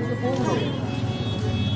ほら。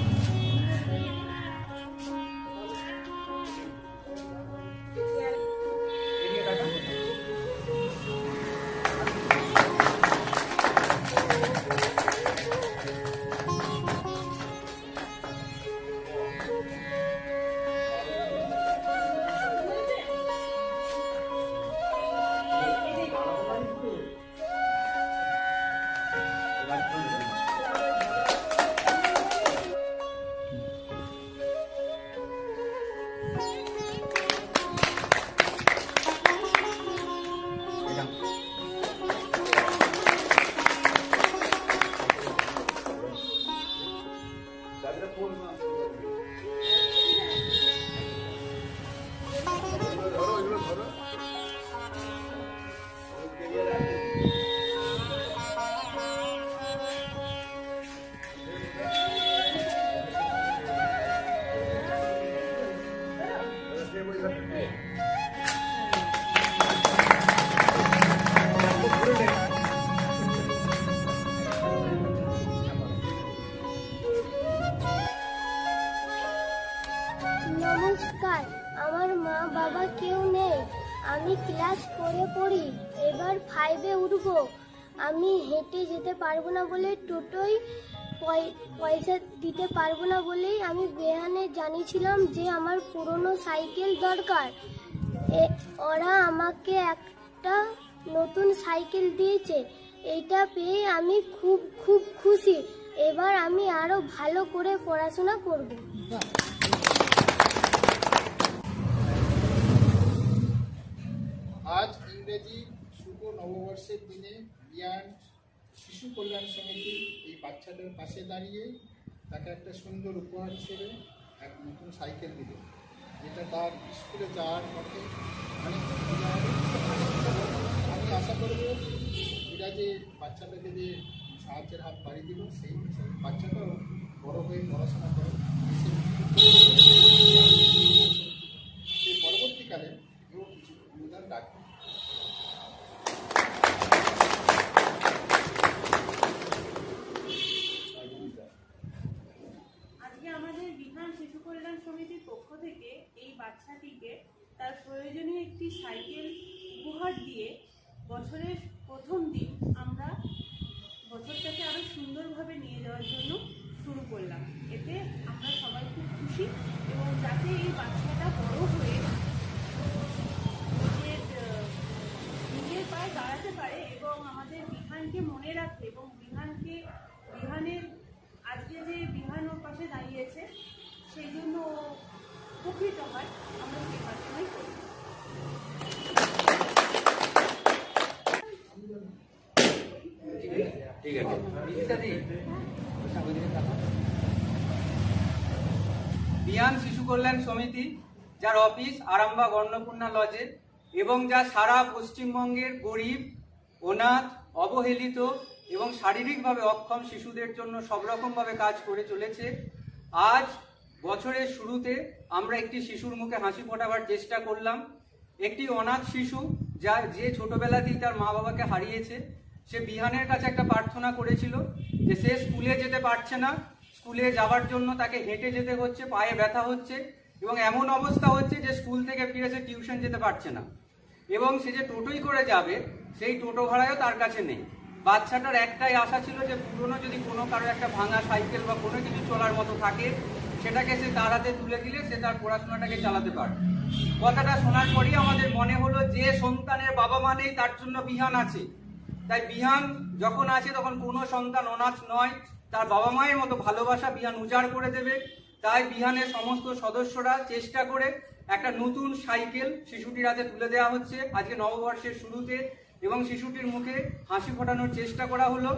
নেই। আমি ক্লাস ফোরে পড়ি, এবার ফাইভে উঠব। আমি হেঁটে যেতে পারব না বলে টোটোই পয়- পয়সা দিতে পারব না বলেই আমি বেহানে জানিয়েছিলাম যে আমার পুরনো সাইকেল দরকার। ওরা আমাকে একটা নতুন সাইকেল দিয়েছে। এটা পেয়ে আমি খুব খুব খুশি। এবার আমি আরও ভালো করে পড়াশোনা করব। আজ ইংরেজি শুভ নববর্ষের দিনে বিয়ান শিশু কল্যাণ সমিতি এই বাচ্চাটার পাশে দাঁড়িয়ে তাকে একটা সুন্দর উপহার হিসেবে এক নতুন সাইকেল দিল, যেটা তার স্কুলে যাওয়ার পথে অনেক আমি আশা করব এরা যে বাচ্চাটাকে যে সাহায্যের হাত বাড়িয়ে দিল, সেই বাচ্চাটাও বড় হয়ে পড়াশোনা করে সে পরবর্তীকালে কেউ কিছু অনুদান রাখবে আজকে আমাদের বিধান শিশু কল্যাণ সমিতির পক্ষ থেকে এই বাচ্চাটিকে তার প্রয়োজনীয় একটি সাইকেল উপহার দিয়ে বছরের প্রথম দিন আমরা বছরটাকে আরও সুন্দরভাবে নিয়ে যাওয়ার জন্য শুরু করলাম। এতে আমরা সবাই খুব খুশি এবং যাতে এই বাচ্চাটা বড় হয়ে নিজের নিজের পায়ে দাঁড়াতে পারে এবং আমাদের বিধানকে মনে রাখে এবং বিধানকে বিধানের আজকে যে বিধান ওর পাশে দাঁড়িয়েছে, সেই জন্য ও উপকৃত হয়, আমরা সেই আছে। বিয়ান শিশু কল্যাণ সমিতি, যার অফিস আরামবাগ অন্নপূর্ণা লজে এবং যা সারা পশ্চিমবঙ্গের গরিব, অনাথ, অবহেলিত এবং শারীরিকভাবে অক্ষম শিশুদের জন্য সব রকমভাবে কাজ করে চলেছে, আজ বছরের শুরুতে আমরা একটি শিশুর মুখে হাসি ফোটাবার চেষ্টা করলাম। একটি অনাথ শিশু যা যে ছোটবেলাতেই তার মা বাবাকে হারিয়েছে, সে বিহানের কাছে একটা প্রার্থনা করেছিল যে সে স্কুলে যেতে পারছে না, স্কুলে যাওয়ার জন্য তাকে হেঁটে যেতে হচ্ছে, পায়ে ব্যথা হচ্ছে এবং এমন অবস্থা হচ্ছে যে স্কুল থেকে ফিরে সে টিউশন যেতে পারছে না। এবং সে যে টোটোই করে যাবে, সেই টোটো ভাড়াও তার কাছে নেই। বাচ্চাটার একটাই আশা ছিল যে পুরনো যদি কোনো কারও একটা ভাঙা সাইকেল বা কোনো কিছু চলার মতো থাকে সেটাকে সে তার হাতে তুলে দিলে সে তার পড়াশোনাটাকে চালাতে পারবে। কথাটা শোনার পরই আমাদের মনে হলো যে সন্তানের বাবা মা নেই, তার জন্য বিহান আছে। তাই বিহান যখন আছে তখন কোনো সন্তান অনাথ নয়। তার বাবা মায়ের মতো ভালোবাসা বিহান উজাড় করে দেবে। তাই বিহানের সমস্ত সদস্যরা চেষ্টা করে একটা নতুন সাইকেল শিশুটির হাতে তুলে দেওয়া হচ্ছে। আজকে নববর্ষের শুরুতে এবং শিশুটির মুখে হাসি ফোটানোর চেষ্টা করা হলো।